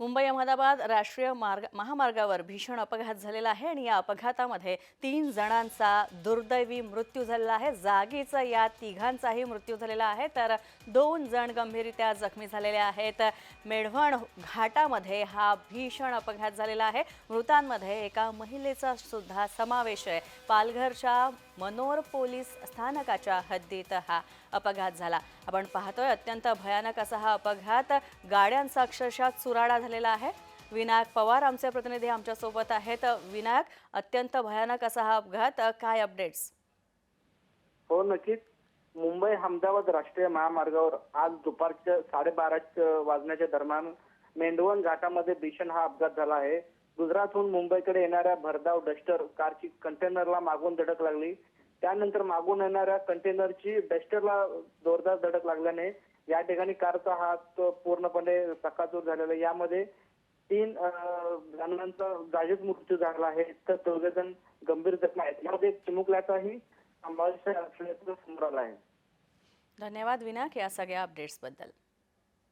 मुंबई अहमदाबाद राष्ट्रीय मार्ग महामार्गावर भीषण अपघात झालेला आहे आणि या अपघातामध्ये तीन जणांचा दुर्दैवी मृत्यू झालेला आहे. जागीचा या तिघांचाही मृत्यू झालेला आहे. तर दोन जण गंभीररित्या जखमी झालेले आहेत. मेढवण घाटामध्ये हा भीषण अपघात झालेला आहे. मृतांमध्ये एका महिलेचा सुद्धा समावेश आहे. पालघरच्या मनोर पोलीस स्थानकाच्या हद्दीत हा अपघात झाला. आपण पाहतोय अत्यंत भयानक असा हा अपघात. गाड्यांचा अक्षरशः चुराडा झालेला आहे. विनायक पवार आमचे प्रतिनिधी आमच्यासोबत आहेत. विनायक अत्यंत भयानक असा हा अपघात. काय अपडेट्स हो नक्कीच. मुंबई अहमदाबाद राष्ट्रीय महामार्गावर आज दुपारच्या साडेबारा वाजण्याच्या दरम्यान मेंढवण घाटामध्ये भीषण हा अपघात झाला आहे. गुजरातहून मुंबईकडे येणाऱ्या भरधाव डस्टर कारची कंटेनरला मागून धडक लागली. त्यानंतर मागून येणाऱ्या कंटेनरची डस्टरला जोरदार धडक लागल्याने या ठिकाणी कारचा हात पूर्णपणे चकाचूर झालेला यामध्ये तीन जणांचा जागीच मृत्यू झाला आहे. तर दोघे जण गंभीर जखमी आहेत. यामध्ये चिमुकल्याचाही समावेश असल्याचं समोर आला आहे. धन्यवाद विनायक या सगळ्या अपडेट्सबद्दल